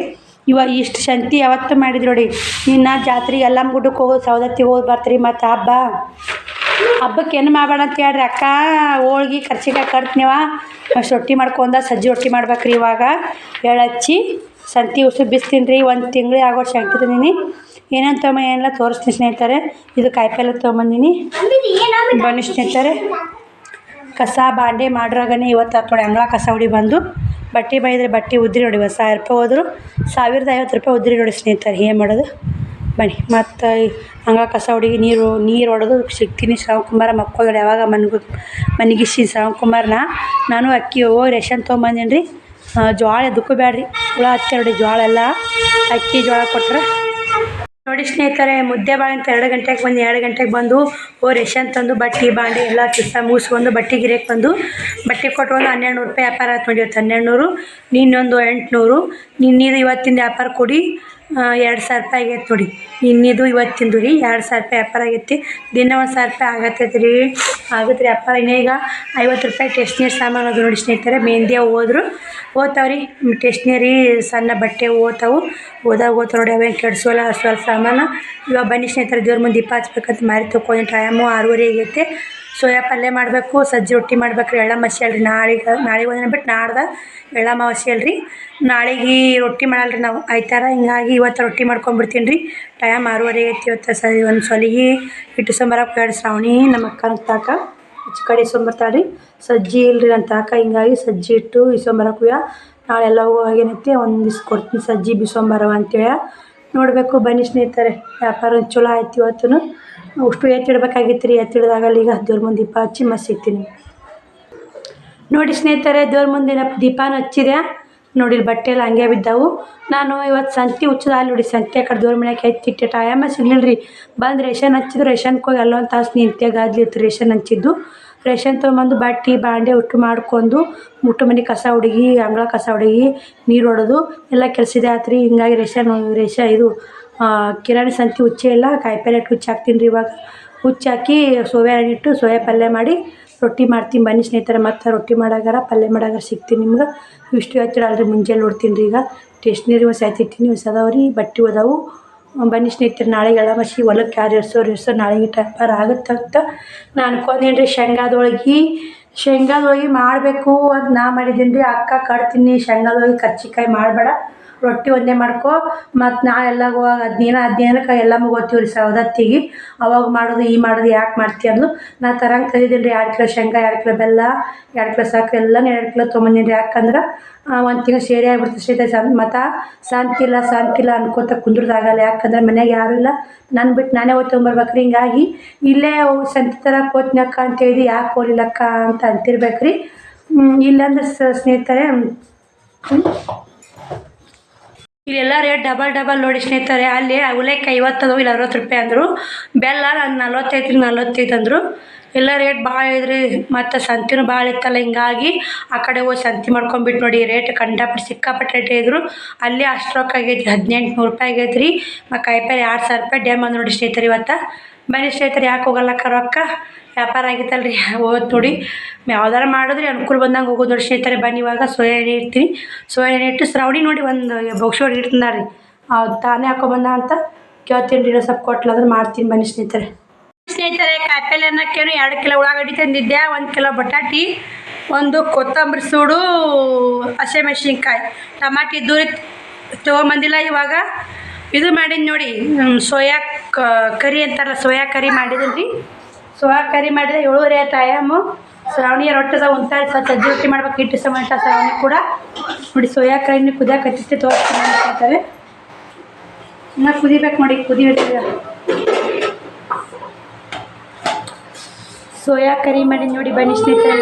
ಇವ ಇಷ್ಟು ಶಂತಿ ಯಾವತ್ತು ಮಾಡಿದ್ರು ನೋಡಿ. ಇನ್ನು ಜಾತ್ರೆ ಎಲ್ಲ ಗುಡ್ಡಕ್ಕೆ ಹೋಗೋದು ಸೌದತ್ತಿಗೆ ಹೋಗಿ ಬರ್ತೀರಿ ಮತ್ತು ಹಬ್ಬ. ಹಬ್ಬಕ್ಕೆ ಏನು ಮಾಡಬೇಡ ಅಂತ ಹೇಳ್ರಿ ಅಕ್ಕ. ಹೋಳ್ಗಿ ಖರ್ಚಿಗೆ ಕಟ್ತೀನಿವ. ಅಷ್ಟು ರೊಟ್ಟಿ ಮಾಡ್ಕೊಂಡ ಸಜ್ಜಿ ರೊಟ್ಟಿ ಮಾಡ್ಬೇಕ್ರಿ ಇವಾಗ. ಎಳಚ್ಚಿ ಸಂತಿ ಉಸು ಬಿಸ್ತೀನಿ ರೀ, ಒಂದು ತಿಂಗ್ಳು ಆಗೋ ಶಂಕಿ ತಂದೀನಿ ಏನೇನು ತೊಗೊಂಬ ಏನೆಲ್ಲ ತೋರಿಸ್ತೀನಿ ಸ್ನೇಹಿತರೆ. ಇದು ಕಾಯಿಪಲ್ಲೆ ತೊಗೊಂಬಂದಿನಿ ಬನ್ನಿ ಸ್ನೇಹಿತರೆ. ಕಸ ಬಾಂಡೆ ಮಾಡ್ರಾಗನೇ ಇವತ್ತು ಹತ್ತು ನೋಡಿ ಅಂಗಳ ಕಸ ಹೊಡಿ ಬಂದು. ಬಟ್ಟೆ ಬೈದ್ರೆ ಬಟ್ಟೆ ಉದ್ರಿ ನೋಡಿ, ಒಂದು ಸಾವಿರ ರೂಪಾಯಿ ಹೋದ್ರು. ಸಾವಿರದ ಐವತ್ತು ರೂಪಾಯಿ ಉದ್ರಿ ನೋಡಿ ಸ್ನೇಹಿತರೆ, ಏನು ಮಾಡೋದು? ಬನ್ನಿ, ಮತ್ತು ಅಂಗಳ ಕಸ ಹೊಡಿಗೆ ನೀರು ನೀರು ಹೊಡೆದು ಸಿಗ್ತೀನಿ ಶ್ರಾವಣಕುಮಾರ ಮಕ್ಕಳು ಯಾವಾಗ ಮನ್ಗು ಮನೆಗಿಸಿ ಶ್ರಾವಣಕುಮಾರನ ನಾನು ಅಕ್ಕಿ ಹೋಗಿ ರೇಷನ್ ತೊಗೊಂಬಂದೇನಿ ರೀ ಜೋಳ ಎದಕ್ಕೂ ಬೇಡ್ರಿ ಹುಳ ಹತ್ತಿ ನೋಡಿ ಜೋಳ ಎಲ್ಲ ಅಕ್ಕಿ ಜೋಳ ಕೊಟ್ರೆ. ನೋಡಿ ಸ್ನೇಹಿತರೆ, ಮುದ್ದೆ ಬಾಳೆ ಅಂತ ಎರಡು ಗಂಟೆಗೆ ಬಂದು, ಎರಡು ಗಂಟೆಗೆ ಬಂದು, ಓ, ರೇಷನ್ ತಂದು, ಬಟ್ಟೆ, ಬಾಂಡೆ ಎಲ್ಲ ಕೆಲಸ ಮುಗಿಸ್ಕೊಂಡು, ಬಟ್ಟೆ ಗಿರಿಯಕ್ಕೆ ಬಂದು, ಬಟ್ಟೆ ಕೊಟ್ಟು ಒಂದು ಹನ್ನೆರಡು ನೂರು ರೂಪಾಯಿ ವ್ಯಾಪಾರ ಆಯ್ತು ನೋಡಿ ಇವತ್ತು. ಹನ್ನೆರಡು ನೂರು ನಿನ್ನೊಂದು ಎಂಟುನೂರು. ನಿನ್ನಿದು ಇವತ್ತಿನ ವ್ಯಾಪಾರ ಕೊಡಿ ಎರಡು ಸಾವಿರ ರೂಪಾಯಿ ಆಗೈತೆ ನೋಡಿ. ಇನ್ನಿದು ಇವತ್ತಿಂದು ರೀ, ಎರಡು ಸಾವಿರ ರೂಪಾಯಿ ವ್ಯಾಪಾರ ಆಗೈತಿ. ದಿನ ಒಂದು ಸಾವಿರ ರೂಪಾಯಿ ಆಗತ್ತೈತೆ ರೀ. ಆಗುತ್ತೆ ರೀ ವ್ಯಾಪಾರ. ಇನ್ನೇ ಈಗ ಐವತ್ತು ರೂಪಾಯಿ ಟೆಸ್ಟ್ನೀರ್ ಸಾಮಾನು ಅದು ನೋಡಿ ಸ್ನೇಹಿತರೆ, ಮೆಹಂದಿ ಹೋದ್ರು. ಹೋದ್ರು ಓದ್ತಾವ್ರಿ ಟೆಸ್ಟ್ನರಿ ಸಣ್ಣ ಬಟ್ಟೆ ಓದ್ತಾವು ಓದಾಗ ಓದ್ತಾವ ನೋಡಿ, ಅವೇನು ಕೆಡ್ಸೋಲ್ಲ ಅಷ್ಟು ಸಾಮಾನು. ಇವಾಗ ಬನ್ನಿ ಸ್ನೇಹಿತರೆ, ದೇವ್ರ ಮುಂದೆ ದೀಪ ಹಚ್ಬೇಕಂತ ಮಾರಿ ತೊಗೊಂಡು ಟೈಮು ಆರೂವರೆ ಆಗೈತೆ. ಸೋಯಾ ಪಲ್ಯ ಮಾಡಬೇಕು, ಸಜ್ಜಿ ರೊಟ್ಟಿ ಮಾಡ್ಬೇಕು ರೀ ಎಳ್ಳ ಮಸಿ ಅಲ್ರಿ. ನಾಳೆಗೆ ನಾಳೆಗೆ ಒಂದಿನ ಬಿಟ್ಟು ನಾಡ್ದ ಎಳ್ಳ ಅಮಾವಾಸ್ಯೆ ಅಲ್ರಿ. ನಾಳೆಗೆ ರೊಟ್ಟಿ ಮಾಡಲ್ರಿ ನಾವು. ಆಯ್ತಾರ? ಹಿಂಗಾಗಿ ಇವತ್ತು ರೊಟ್ಟಿ ಮಾಡ್ಕೊಂಡ್ಬಿಡ್ತೀನಿ ರೀ. ಟೈಮ್ ಆರೂವರೆ ಐತಿ ಇವತ್ತು ಸ, ಒಂದು ಸೊಲಿಗೆ ಇಟ್ಟು ಸೋಮವಾರಕ್ಕೆ ಎರಡು ಶ್ರಾವಣಿ ನಮ್ಮ ಅಕ್ಕನ ತಾಕ. ಹೆಚ್ಚು ಕಡೆ ಇಸ್ಕೊಂಬರ್ತಾಳೆ ರೀ ಸಜ್ಜಿ ಇಲ್ರಿ ನನ್ನ ತಾಕ, ಹಿಂಗಾಗಿ ಸಜ್ಜಿ ಇಟ್ಟು ಇಸ್ಕೊಂಬರಕ್ಕೆ ನಾಳೆ ಎಲ್ಲ ಹೋಗೇನೈತಿ? ಒಂದು ದಿವ್ಸ ಕೊಡ್ತೀನಿ ಸಜ್ಜಿ ಬಿಸ್ಕೊಂಬರವ ಅಂತೇಳಿ. ನೋಡಬೇಕು. ಬನ್ನಿ ಸ್ನೇಹಿತರೆ, ವ್ಯಾಪಾರ ಚಲೋ ಆಯ್ತು ಇವತ್ತು ಅಷ್ಟು ಎತ್ತಿಡ್ಬೇಕಾಗಿತ್ತು ರೀ ಎತ್ತಿಡ್ದಾಗಲ್ಲ ಈಗ ದೇವ್ರ ಮುಂದೆ ದೀಪ ಹಚ್ಚಿ ಮತ್ತೆ ಸಿಗ್ತೀನಿ ನೋಡಿ ಸ್ನೇಹಿತರೆ, ದೇವ್ರ ಮುಂದಿನ ದೀಪಾನ ಹಚ್ಚಿದೆ ನೋಡಿ ಬಟ್ಟೆ ಎಲ್ಲ ಹಂಗೆ ಬಿದ್ದಾವು. ನಾನು ಇವತ್ತು ಸಂತೆ ಹುಚ್ಚದ ಅಲ್ಲಿ ನೋಡಿ, ಸಂತೆ ಕಡೆ ದೇವ್ರ ಮನೆಗೆ ಎತ್ತಿಟ್ಟೆ ಟೈಮ ಸಿಗ್ಲಿಲ್ಲ ರೀ ಬಂದು ರೇಷನ್ ಹಚ್ಚಿದ್ರು ರೇಷನ್ಗೆ ಹೋಗಿ ಅಲ್ಲೊಂದು ತಾಸು ನಿಂತಾಗ ರೇಷನ್ ಹಚ್ಚಿದ್ದು ರೇಷನ್ ತೊಗೊಂಬಂದು ಬಟ್ಟೆ, ಬಾಂಡೆ ಉಟ್ಟು ಮಾಡ್ಕೊಂಡು ಮುಟ್ಟು ಮನೆ ಕಸ ಹುಡುಗಿ, ಅಂಗಳ ಕಸ ಹುಡುಗಿ, ನೀರು ಹೊಡೆದು ಎಲ್ಲ ಕೆಲಸ ಇದೆ ಆತ್ರಿ. ಹಿಂಗಾಗಿ ರೇಷನ್ ರೇಷ ಇದು ಕಿರಾಣಿ ಸಂತಿ ಹುಚ್ಚೆ ಇಲ್ಲ. ಕಾಯಿಪಲ್ಲೆ ಇಟ್ಟು ಹುಚ್ಚಿ ಹಾಕ್ತೀನಿ ರೀ ಇವಾಗ. ಹುಚ್ಚಿ ಹಾಕಿ ಸೋಯಾ ಇಟ್ಟು ಸೋಯಾ ಪಲ್ಯ ಮಾಡಿ ರೊಟ್ಟಿ ಮಾಡ್ತೀನಿ. ಬನ್ನಿ ಸ್ನೇಹಿತರೆ, ಮತ್ತು ರೊಟ್ಟಿ ಮಾಡಾಗಾರ, ಪಲ್ಯ ಮಾಡಾಗಾರ ಸಿಗ್ತೀನಿ ನಿಮ್ಗೆ. ಇಷ್ಟು ಹೇಳ್ತೀರಲ್ರಿ ಮುಂಜಾನೆ ನೋಡ್ತೀನಿ ರೀ ಈಗ. ಟೇಸ್ಟ್ನರಿ ಹೊಸ ಇಟ್ಟಿನಿ ಹೊಸದವ್ರಿ, ಬಟ್ಟೆ ಅದಾವು ಬನ್ನಿ ಸ್ನೇಹಿತರು ನಾಳೆಗೆ ಎಳ್ಳ ಮಸಿ ಹೊಲಕ್ಕೆ ಯಾರು ಇರ್ಸೋರು ಇರ್ಸೋ ನಾಳೆಗೆ ಟೈಪಾರ ಆಗುತ್ತೆ ಅಂತ ನಾನು ಅನ್ಕೊಂಡೇನಿ ರೀ ಶೇಂಗಾದೊಳಗೆ ಶೇಂಗಾದೊಳಗೆ ಮಾಡಬೇಕು ಅಂತ ನಾ ಮಾಡಿದ್ದೀನಿ ರೀ. ಅಕ್ಕ ಕಟ್ತೀನಿ, ಶೇಂಗಾದೊಳಗೆ ಕರ್ಚಿಕಾಯಿ ಮಾಡಬೇಡ. ರೊಟ್ಟಿ ಒಂದೇ ಮಾಡ್ಕೊ. ಮತ್ತು ನಾ ಎಲ್ಲ ಹೋಗ್ ಹದಿನೈದು ಹದಿನೈದಕ್ಕೆ ಎಲ್ಲ ಮುಗೋತೀವಿ ರೀ ಅವಾಗ ಮಾಡೋದು, ಈ ಮಾಡೋದು, ಯಾಕೆ ಮಾಡ್ತೀಯ ಅಂದ್ಲು. ನಾ ತರಂಗೆ ತಂದಿದ್ದೀನಿ ರೀ ಎರಡು ಕಿಲೋ ಶೇಂಗಾ, ಎರಡು ಕಿಲೋ ಬೆಲ್ಲ, ಎರಡು ಕಿಲೋ ಸಾಕು ಎಲ್ಲ ಎರಡು ಕಿಲೋ ತೊಗೊಂಬಂದೀನಿ ಯಾಕಂದ್ರೆ ಒಂದು ತಿಂಗಳು ಸೇರಿ ಆಗ್ಬಿಡ್ತು ಸೀತೆ ಶಾಂತಿ ಇಲ್ಲ ಶಾಂತಿ ಇಲ್ಲ ಅನ್ಕೋತ ಕುಂದ್ರದಾಗಲ್ಲ ಯಾಕಂದ್ರೆ ಮನ್ಯಾಗ ಯಾರು ಇಲ್ಲ. ನನ್ನ ಬಿಟ್ಟು ನಾನೇ ಹೋಗಿ ತೊಗೊಂಬರ್ಬೇಕು ರೀ ಹಿಂಗಾಗಿ ಇಲ್ಲೇ ಸಂತಿ ಥರ ಕೋತ್ನಕ್ಕ ಅಂತ ಹೇಳಿ ಯಾಕೆ ಹೋಗ್ಲಿಲ್ಲಕ್ಕ ಅಂತ ಅಂತಿರ್ಬೇಕು ರೀ ಇಲ್ಲಾಂದ್ರೆ ಸ್ನೇಹಿತರೆ ಇಲ್ಲೆಲ್ಲ ರೇಟ್ ಡಬಲ್ ಡಬಲ್ ನೋಡಿ ಸ್ನೇಹಿತರೆ, ಅಲ್ಲಿ ಅವಲೇಕಾಯಿ ಐವತ್ತದು ಇಲ್ಲ ಅರವತ್ತು ರೂಪಾಯಿ ಅಂದರು. ಬೆಲ್ಲ ನಾನು ನಲ್ವತ್ತೈದು ನಲ್ವತ್ತೈದು ಅಂದರು. ಎಲ್ಲ ರೇಟ್ ಭಾಳ ಇದ್ರಿ ಮತ್ತು ಸಂತಿನೂ ಭಾಳ ಇತ್ತಲ್ಲ, ಹಿಂಗಾಗಿ ಆ ಕಡೆ ಹೋಗಿ ಸಂತಿ ಮಾಡ್ಕೊಂಬಿಟ್ಟು ನೋಡಿ ರೇಟ್ ಕಂಡಪಟ್ಟು ಸಿಕ್ಕಾಪಟ್ಟೆ ರೇಟ್ ಇದ್ರು. ಅಲ್ಲಿ ಅಷ್ಟು ರೊಕ್ಕ ಆಗೈತಿ ಹದಿನೆಂಟು ನೂರು ರೂಪಾಯಿ ಆಗೈತೆ ರೀ ಮತ್ತು ಕಾಯಿಪಲ್ಲೆ ಎರಡು ಸಾವಿರ ರೂಪಾಯಿ ಡ್ಯಾಮ್ ಅಂದ್ ನೋಡಿ ಸ್ನೇಹಿತರೆ ಇವತ್ತು. ಬನ್ನಿ ಸ್ನೇಹಿತರೆ, ಯಾಕೆ ಹೋಗಲ್ಲಕ್ಕ ರೊಕ್ಕ ವ್ಯಾಪಾರ ಆಗಿತ್ತಲ್ಲ ರೀ ಹೋದ್ ನೋಡಿ. ಯಾವ್ದಾರ ಮಾಡಿದ್ರೆ ಅನುಕೂಲ ಬಂದಂಗೆ ಹೋಗೋದು ನೋಡಿ ಸ್ನೇಹಿತರೆ, ಬನ್ನಿ ಇವಾಗ ಸೋಯಾ ಎಣ್ಣೆ ಇಡ್ತೀನಿ. ಸೋಯಾ ಎಣ್ಣೆ ಇಟ್ಟು ಶ್ರಾವಣಿ ನೋಡಿ ಒಂದು ಬೊಕ್ಷೋಡಿ ಇಡ್ತೀನಿ ರೀ ಅವ್ರು ತಾನೇ ಹಾಕೊಬಂದ ಅಂತ ಕೇಳ್ತೀನಿ ರೀ ಸ್ವಲ್ಪ ಕೊಟ್ಲಾದ್ರೆ ಮಾಡ್ತೀನಿ ಬನ್ನಿ ಸ್ನೇಹಿತರೆ. ಸ್ನೇಹಿತರೆ, ಕಾಯಿಪಲ್ಲೆ ಅನ್ನಕ್ಕೇನು ಎರಡು ಕಿಲೋ ಉಳ್ಳಾಗಡ್ಡಿ ತಂದಿದ್ದೆ, ಒಂದು ಕಿಲೋ ಬಟಾಟಿ, ಒಂದು ಕೊತ್ತಂಬರಿ ಸೂಡು, ಹಸಿಮೆಣ್ಸಿನ್ಕಾಯಿ. ಟಮಾಟಿ ದೂರಿ ತೊಗೊಂಬಂದಿಲ್ಲ ಇವಾಗ. ಇದು ಮಾಡಿದ್ ನೋಡಿ ಸೋಯಾ ಕರಿ ಅಂತಾರಲ್ಲ, ಸೋಯಾ ಕರಿ ಮಾಡಿದ್ದೀನಿ ರೀ ಸೋಯಾ ಕರಿ ಮಾಡಿದ್ರೆ ಏಳುವರೆ ಆಯಾಮು. ಶ್ರಾವಣಿಯ ರೊಟ್ಟದ ಒಂಥರ ಸಜ್ಜಿ ರೊಟ್ಟಿ ಮಾಡ್ಬೇಕು ಇಟ್ಟು ಸಮೇತ ಶ್ರಾವಣಿ ಕೂಡ. ನೋಡಿ, ಸೋಯಾ ಕರಿನ ಕುದಿಯಾಕತ್ತಿತ್ತೆ ತೋರಿಸ್ತೀನಿ ಅಂತಾರೆ ಇನ್ನು ಕುದಿಬೇಕು ನೋಡಿ ಕುದಿ ಸೋಯಾ ಕರಿ ಮಾಡಿ ನೋಡಿ, ಬನ್ನಿ ಸ್ನೇಹಿತರೆ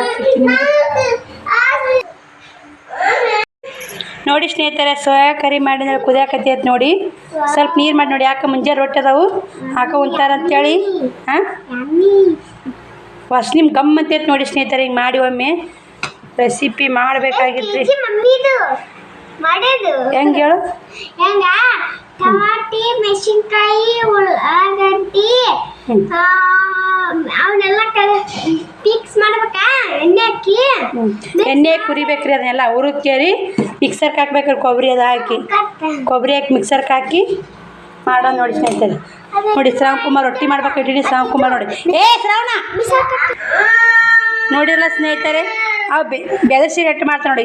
ನೋಡಿ ಸ್ನೇಹಿತರೆ ಸೋಯಾ ಕರಿ ಮಾಡಿದ್ರೆ ಕುದಿಯಾಕತ್ತೈತೆ ನೋಡಿ. ಸ್ವಲ್ಪ ನೀರು ಮಾಡಿ ನೋಡಿ ಯಾಕೆ ಮುಂಜೆ ರೊಟ್ಟಿ ಅದಾವು? ಹಾಕ ಉಂತಾರ ಅಂತೇಳಿ. ಹಾಂ? ವಾಸನೆ ಗಮ್ ಅಂತೈತೆ ನೋಡಿ ಸ್ನೇಹಿತರೆ ಹಿಂಗೆ ಮಾಡಿ ಒಮ್ಮೆ. ರೆಸಿಪಿ ಮಾಡಬೇಕಾಗಿತ್ತು ಹೆಂಗೆ ಹೇಳು? ಟಮಾಟಿ ಮೆಣಸಿನ್ಕಾಯಿ ಉಳ್ಳಾಗಡ್ಡಿ ಅವನ್ನೆಲ್ಲ ಮಾಡ್ಬೇಕಾ? ಎಣ್ಣೆ ಹಾಕಿ? ಎಣ್ಣೆ ಕುರಿಬೇಕ್ರಿ ಅದನ್ನೆಲ್ಲ. ಹುರುಕೇರಿ ಮಿಕ್ಸರ್ಗೆ ಹಾಕ್ಬೇಕ್ರಿ ಕೊಬ್ಬರಿ ಅದು ಹಾಕಿ. ಕೊಬ್ಬರಿ ಹಾಕಿ ಮಿಕ್ಸರ್ಗೆ ಹಾಕಿ ಮಾಡೋಣ ನೋಡಿ ಸ್ನೇಹಿತರೆ. ನೋಡಿ ಶ್ರಾವಣ್ ಕುಮಾರ್ ರೊಟ್ಟಿ ಮಾಡ್ಬೇಕು ಇಡೀ ಶ್ರಾವಣ್ ಕುಮಾರ್ ನೋಡಿ. ಏ ಶ್ರಾವಣ! ನೋಡಿರಲ್ಲ ಸ್ನೇಹಿತರೆ? ಅವು ಬೆದರ್ಸಿ ರೊಟ್ಟಿ ಮಾಡ್ತಾರೆ ನೋಡಿ.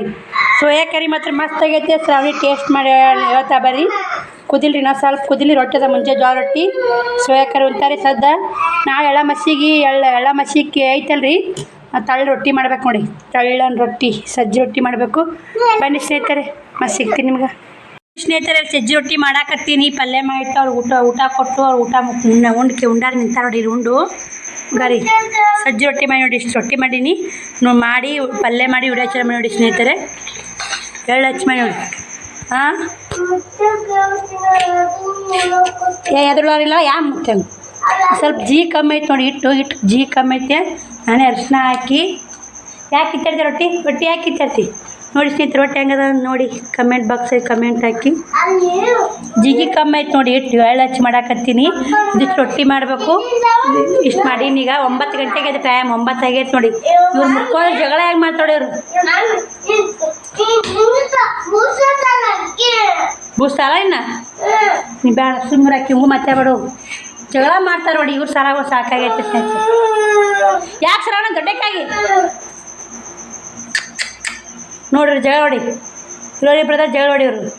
ಸೋಯಾ ಕರಿ ಮಾತ್ರ ಮಸ್ತ್ ಆಗೈತೆ ಶ್ರಾವಣಿ ಟೇಸ್ಟ್ ಮಾಡಿ ಹೇಳ್ತಾ ಬರ್ರಿ. ಕುದಿಲ್ರಿ ನಾ ಸ್ವಲ್ಪ ಕುದಿಲಿ ರೊಟ್ಟಿದ ಮುಂಚೆ ಜೋಳ ರೊಟ್ಟಿ ಸೋಯಾಕರಿ ಉಂತಾರೆ ಸದ್ದ. ನಾಳೆ ಎಳ್ಳ ಮಸಿಗೆ, ಎಳ್ಳ ಎಳ್ಳ ಮಸಿಗೆ ಐತಲ್ರಿ ತಳ್ಳು ರೊಟ್ಟಿ ಮಾಡ್ಬೇಕು ನೋಡಿ ತಳ್ಳನ ರೊಟ್ಟಿ, ಸಜ್ಜಿ ರೊಟ್ಟಿ ಮಾಡಬೇಕು. ಬನ್ನಿ ಸ್ನೇಹಿತರೆ ಮತ್ತೆ ಸಿಗ್ತೀನಿ ನಿಮ್ಗೆ. ಸ್ನೇಹಿತರೆ, ಸಜ್ಜಿ ರೊಟ್ಟಿ ಮಾಡಾಕತ್ತೀನಿ. ಪಲ್ಯ ಮಾಡಿಟ್ಟು ಅವ್ರು ಊಟ ಊಟ ಕೊಟ್ಟು ಅವ್ರು ಊಟ ಉಣ್ಣ ಉಂಡ್ಕೆ ಉಂಡಾರ ನಿಂತ ನೋಡಿ ಉಂಡು. ಗರಿ, ಸಜ್ಜಿ ರೊಟ್ಟಿ ಮಾಡಿ ನೋಡಿ ಇಷ್ಟು ರೊಟ್ಟಿ ಮಾಡೀನಿ. ನೋ, ಮಾಡಿ, ಪಲ್ಯ ಮಾಡಿ ಉಡಾಚರ ಮಾಡಿ ನೋಡಿ ಸ್ನೇಹಿತರೆ. ಎಳ್ಳು ಹಚ್ಚಿ ಮಾಡಿ ನೋಡಿ ಹಾಂ? ಏ ಎದ್ರಲ್ಲ ಯಾ ಮುಖ್ಯ ಸ್ವಲ್ಪ ಜೀ ಕಮ್ಮಿ ಐತೆ ನೋಡಿ, ಇಟ್ಟು ಇಟ್ಟು ಜೀ ಕಮ್ಮಿ ಐತೆ. ನಾನೇ ಅರಿಶಿನ ಹಾಕಿ. ಯಾಕೆ ಕಿತ್ತಾಡ್ತಿ ರೊಟ್ಟಿ? ರೊಟ್ಟಿ ಯಾಕೆ ಕಿತ್ತಾಡ್ತಿ? ನೋಡಿ ಸ್ನೇಹಿತರೆ ರೊಟ್ಟಿ ಹೆಂಗದ ನೋಡಿ ಕಮೆಂಟ್ ಬಾಕ್ಸಲ್ಲಿ ಕಮೆಂಟ್ ಹಾಕಿ. ಜಿಗಿ ಕಮ್ಮಿ ಆಯ್ತು ನೋಡಿ ಇಟ್ಟು ಎಳ್ಳು ಹಚ್ಚಿ ಮಾಡಾಕತ್ತೀನಿ. ಇದಿಷ್ಟು ರೊಟ್ಟಿ ಮಾಡಬೇಕು. ಇಷ್ಟು ಮಾಡೀನಿ ಈಗ, ಒಂಬತ್ತು ಗಂಟೆಗೆ ಅದು ಟೈಮ್ ಒಂಬತ್ತು ಆಗೈತೆ ನೋಡಿ. ಇವ್ರು ಮುಕ್ಕೊಂಡು ಜಗಳ ಹೆಂಗೆ ಮಾತಾಡೋರು ಬೂಸ್ತಾರ ಇನ್ನ? ನೀ ಬೇಡ ಸುಮ್ಮನೆ ಹಾಕಿ ಹಿಂಗೂ ಮತ್ತೆ ಬಿಡು ಜಗಳ ಮಾಡ್ತಾರೆ ನೋಡಿ, ಇವ್ರು ಸರಾಗ ಸಾಕಾಗೈತೆ ಯಾಕೆ ಸರ ದೊಡ್ಡಕ್ಕಾಗಿ ನೋಡ್ರಿ ಜಗಳವಾಡಿ ಇರೋರಿ ಬ್ರದರ್ ಜಗಳ ಅವರು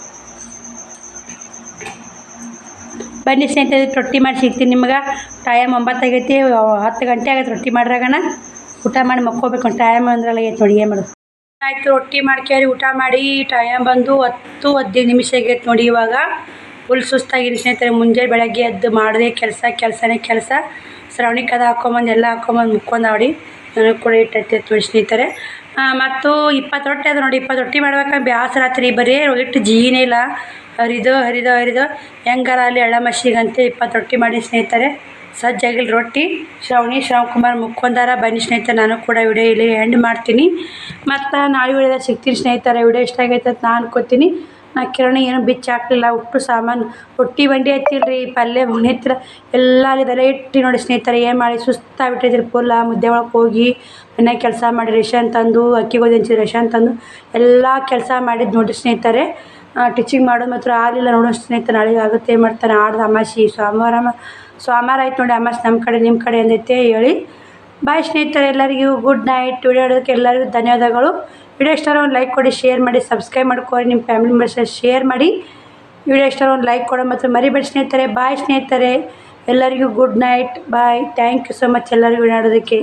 ಬನ್ನಿ ಸ್ನೇಹಿತರೆ ರೊಟ್ಟಿ ಮಾಡಿ ಸಿಗ್ತೀನಿ ನಿಮ್ಗೆ. ಟೈಮ್ ಒಂಬತ್ತು ಆಗೈತಿ, ಹತ್ತು ಗಂಟೆ ಆಗೈತೆ ರೊಟ್ಟಿ ಮಾಡ್ರಾಗಣ ಊಟ ಮಾಡಿ ಮಕ್ಕೋಬೇಕು, ಟೈಮ್ ಅಂದ್ರಲ್ಲ ಆಗೈತೆ ನೋಡಿ ಏನು ಮಾಡೋದು. ಆಯಿತು, ರೊಟ್ಟಿ ಮಾಡ್ಕೇರಿ, ಊಟ ಮಾಡಿ, ಟೈಮ್ ಬಂದು ಹತ್ತು ಹದಿನೈದು ನಿಮಿಷ ಆಗೈತೆ ನೋಡಿ ಇವಾಗ. ಫುಲ್ ಸುಸ್ತಾಗಿರಿ ಸ್ನೇಹಿತರೆ, ಮುಂಜಾನೆ ಬೆಳಗ್ಗೆ ಎದ್ದು ಮಾಡಿದೆ ಕೆಲಸ, ಕೆಲಸನೇ ಕೆಲಸ. ಶ್ರಾವಣಿ ಕದ ಹಾಕೊಂಬಂದು, ಎಲ್ಲ ಹಾಕೊಂಬಂದು ಮುಕ್ಕೊಂಡು ನೋಡಿ. ನನಗೆ ಕೂಡ ಇಟ್ಟೈತೆ ನೋಡಿ ಸ್ನೇಹಿತರೆ. ಮತ್ತು ಇಪ್ಪತ್ತು ರೊಟ್ಟಿ ಅದು ನೋಡಿ, ಇಪ್ಪತ್ತು ರೊಟ್ಟಿ ಮಾಡ್ಬೇಕಂದ್ರೆ ಬೇಸರ ರಾತ್ರಿ ಬರೀ ಹಿಟ್ಟು ಜೀನೇ ಇಲ್ಲ. ಹರಿದು ಹರಿದು ಹರಿದು. ಹೆಂಗಾರ ಅಲ್ಲಿ ಎಳ್ಳ ಮಸಿಗಂತೆ ಇಪ್ಪತ್ತು ರೊಟ್ಟಿ ಮಾಡಿ ಸ್ನೇಹಿತರೆ. ಸಜ್ಜಾಗಿಲ್ಲ ರೊಟ್ಟಿ. ಶ್ರವಣಿ ಶ್ರಾವ್ ಕುಮಾರ್ ಮುಕ್ಕೊಂದಾರ ಬನ್ನಿ ಸ್ನೇಹಿತರೆ, ನಾನು ಕೂಡ ವಿಡಿಯೋ ಇಲ್ಲಿ ಎಂಡ್ ಮಾಡ್ತೀನಿ. ಮತ್ತು ನಾಳೆ ವಿಡಿಯೋದಾಗ ಸಿಗ್ತೀನಿ ಸ್ನೇಹಿತರೆ. ವಿಡಿಯೋ ಇಷ್ಟ ಆಗೈತೆ ಅಂತ ನಾನು ಅನ್ಕೋತೀನಿ. ನಾ ಕಿರಾಣಿ ಏನು ಬಿಚ್ಚಿ ಹಾಕ್ಲಿಲ್ಲ ಸಾಮಾನು ರೊಟ್ಟಿ ಬಂಡಿ ಹಚ್ಚಿಲ್ರಿ, ಪಲ್ಯ ಹತ್ತಿರ ಎಲ್ಲ ಅಲ್ಲಿದೆಲ್ಲ ಇಟ್ಟು ನೋಡಿ ಸ್ನೇಹಿತರೆ, ಏನು ಮಾಡಿ, ಸುಸ್ತಾಗ್ಬಿಟ್ಟಿದ್ರಿ ಪುಲ್ಲ ಮುದ್ದೆ ಒಳಗೆ ಹೋಗಿ ಮನ್ಯಾಗ ಕೆಲಸ ಮಾಡಿ, ರೇಷನ್ ತಂದು, ಅಕ್ಕಿ ಗೋಧಿ ರೇಷನ್ ತಂದು, ಎಲ್ಲ ಕೆಲಸ ಮಾಡಿದ್ದು ನೋಡಿ ಸ್ನೇಹಿತರೆ. ಟಿಚಿಂಗ್ ಮಾಡೋದು ಮಾತ್ರ ಆಗಲಿಲ್ಲ ನೋಡೋ ಸ್ನೇಹಿತರೆ, ನಾಳೆಗೆ ಆಗುತ್ತೆ, ಏನು ಮಾಡ್ತಾನೆ, ಆಡ್ದು ಅಮಾಸಿ, ಸೋಮವಾರ ಸೋಮವಾರ ಆಯ್ತು ನೋಡಿ ಅಮಾಸಿ ನಮ್ಮ ಕಡೆ ನಿಮ್ಮ ಕಡೆ ಅಂದೈತೆ ಹೇಳಿ. ಬಾಯ್ ಸ್ನೇಹಿತರೆ ಎಲ್ಲರಿಗೂ ಗುಡ್ ನೈಟ್ ವಿಡಿಯೋ ಎಲ್ಲರಿಗೂ ಧನ್ಯವಾದಗಳು. ವಿಡಿಯೋ ಇಷ್ಟ ಒಂದು ಲೈಕ್ ಕೊಡಿ ಶೇರ್ ಮಾಡಿ ಸಬ್ಸ್ಕ್ರೈಬ್ ಮಾಡ್ಕೊಳ್ಳಿ, ನಿಮ್ಮ ಫ್ಯಾಮಿಲಿ ಮೆಂಬರ್ಸ್ ಶೇರ್ ಮಾಡಿ. ವಿಡಿಯೋ ಇಷ್ಟ ಒಂದು ಲೈಕ್ ಕೊಡೋ ಮತ್ತು ಮರಿಬೇಡಿ ಸ್ನೇಹಿತರೆ ಬಾಯ್ ಸ್ನೇಹಿತರೆ. ಎಲ್ಲರಿಗೂ good night bye thank you so much ಎಲ್ಲರಿಗೂ ನೋಡೋದಕ್ಕೆ